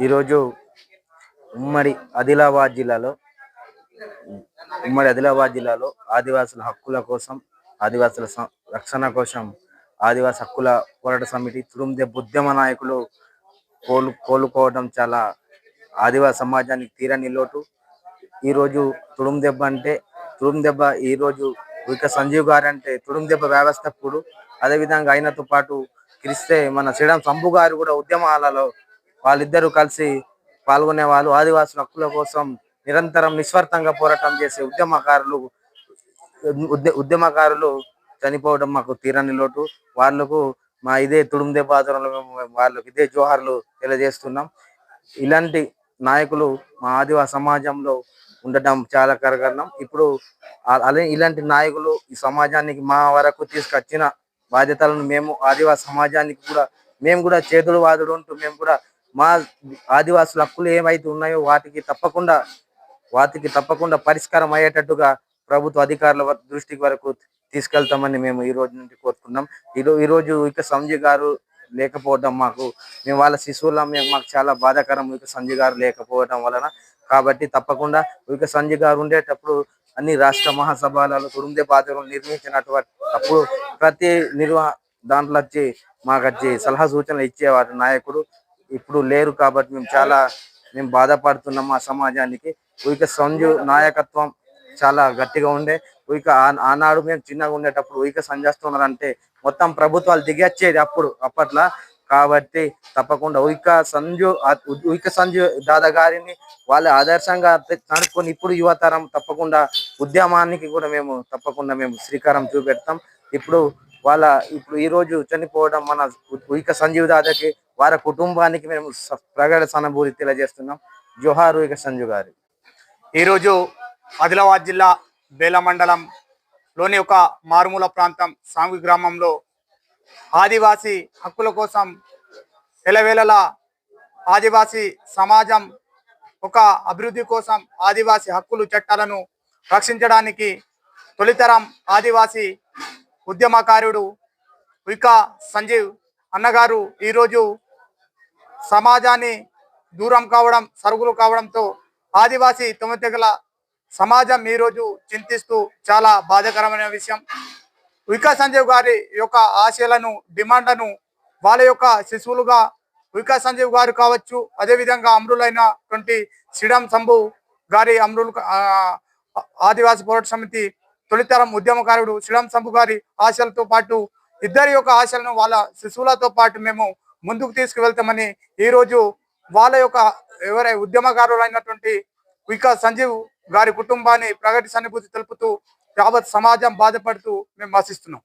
ఈరోజు ఉమ్మడి ఆదిలాబాద్ జిల్లాలో ఉమ్మడి ఆదిలాబాద్ జిల్లాలో ఆదివాసుల హక్కుల కోసం ఆదివాసుల రక్షణ కోసం ఆదివాసి హక్కుల పోరాట సమితి తురుందెబ్బ ఉద్యమ నాయకులు కోలు కోలుకోవడం చాలా ఆదివాసి సమాజానికి తీరని లోటు. ఈ రోజు తుడుం దెబ్బ అంటే తుడుం దెబ్బ ఈ రోజు ఇక సంజీవ్ గారు అంటే తుడుం దెబ్బ వ్యవస్థకుడు అదే విధంగా ఆయనతో పాటు క్రిస్తే మన శ్రీరామ్ సంభు గారు కూడా ఉద్యమాలలో వాళ్ళిద్దరూ కలిసి పాల్గొనే వాళ్ళు ఆదివాసుల హక్కుల కోసం నిరంతరం నిస్వార్థంగా పోరాటం చేసే ఉద్యమకారులు ఉద్య- ఉద్యమకారులు చనిపోవడం మాకు తీరని లోటు. వాళ్ళకు మా ఇదే తుడుం దెబ్బ మేము వాళ్ళకి ఇదే జోహార్లు తెలియజేస్తున్నాం. ఇలాంటి నాయకులు మా ఆదివాస సమాజంలో ఉండటం చాలా కరగరణం ఇప్పుడు అలా ఇలాంటి నాయకులు ఈ సమాజానికి మా వరకు తీసుకొచ్చిన బాధ్యతలను మేము ఆదివాస సమాజానికి కూడా మేము కూడా చేతులు వాదుడు ఉంటూ మేము కూడా మా ఆదివాసుల హక్కులు ఏమైతే ఉన్నాయో వాటికి తప్పకుండా వాటికి తప్పకుండా పరిష్కారం అయ్యేటట్టుగా ప్రభుత్వ అధికారుల దృష్టికి వరకు తీసుకెళ్తామని మేము ఈ రోజు నుండి కోరుకున్నాం ఈ ఈరోజు ఇక సంజయ్ గారు లేకపోవడం మాకు మేము వాళ్ళ శిశువుల మేము మాకు చాలా బాధాకరం. ఇక సంజయ్ గారు లేకపోవడం వలన కాబట్టి తప్పకుండా ఇక సంజయ్ గారు ఉండేటప్పుడు అన్ని రాష్ట్ర మహాసభలలో తురుందే బాధ్యతలు నిర్మించినటువంటి అప్పుడు ప్రతి నిర్వహ దాంట్లో వచ్చి మాకు వచ్చి సలహా సూచనలు ఇచ్చేవారు నాయకుడు. ఇప్పుడు లేరు కాబట్టి మేము చాలా మేము బాధపడుతున్నాం మా సమాజానికి. ఇక సంజు నాయకత్వం చాలా గట్టిగా ఉండే. ఇక ఆనాడు మేము చిన్నగా ఉండేటప్పుడు ఇక సంజేస్తున్నారంటే మొత్తం ప్రభుత్వాలు దిగొచ్చేది అప్పుడు అప్పట్లో. కాబట్టి తప్పకుండా ఉయిక సంజు ఉయిక సంజు దాదా గారిని వాళ్ళ ఆదర్శంగా నడుపుకొని ఇప్పుడు యువతరం తప్పకుండా ఉద్యమానికి కూడా మేము తప్పకుండా మేము శ్రీకారం చూపెడతాం. ఇప్పుడు వాళ్ళ ఇప్పుడు ఈ రోజు చనిపోవడం మన ఉయిక సంజీవ్ దాదాకి వారి కుటుంబానికి మేము స- ప్రగాఢ సానుభూతి తెలియజేస్తున్నాం. జోహార్ ఇక సంజు గారి. ఈరోజు ఆదిలాబాద్ జిల్లా బేల మండలంలోని ఒక మారుమూల ప్రాంతం సాంగు గ్రామంలో ఆదివాసీ హక్కుల కోసం ఎలవేళలా ఆదివాసీ సమాజం ఒక అభివృద్ధి కోసం ఆదివాసీ హక్కులు చట్టాలను రక్షించడానికి తొలితరం ఆదివాసీ ఉద్యమకారుడు వికా సంజీవ్ అన్నగారు ఈరోజు సమాజాన్ని దూరం కావడం సరుగులు కావడంతో ఆదివాసీ తొమ్మిదిగల సమాజం ఈరోజు చింతిస్తూ చాలా బాధాకరమైన విషయం. వికా సంజీవ్ గారి యొక్క ఆశయాలను డిమాండ్లను వాళ్ళ యొక్క శిశువులుగా వికా సంజీవ్ గారు కావచ్చు అదేవిధంగా అమరులైనటువంటి శ్రీరామ్ శంభు గారి అమరులు ఆ, ఆదివాసీ పోరాట సమితి తొలితరం ఉద్యమకారుడు శ్రీరామ్ శంభు గారి ఆశయాలతో పాటు ఇద్దరి యొక్క ఆశలను వాళ్ళ శిశువులతో పాటు మేము ముందుకు తీసుకువెళ్తామని ఈ రోజు వాళ్ళ యొక్క ఎవరై ఉద్యమకారులు అయినటువంటి వికాస్ సంజీవ్ గారి కుటుంబాన్ని ప్రగతి సన్నిభూతి తెలుపుతూ యావత్ సమాజం బాధపడుతూ మేము ఆశిస్తున్నాం.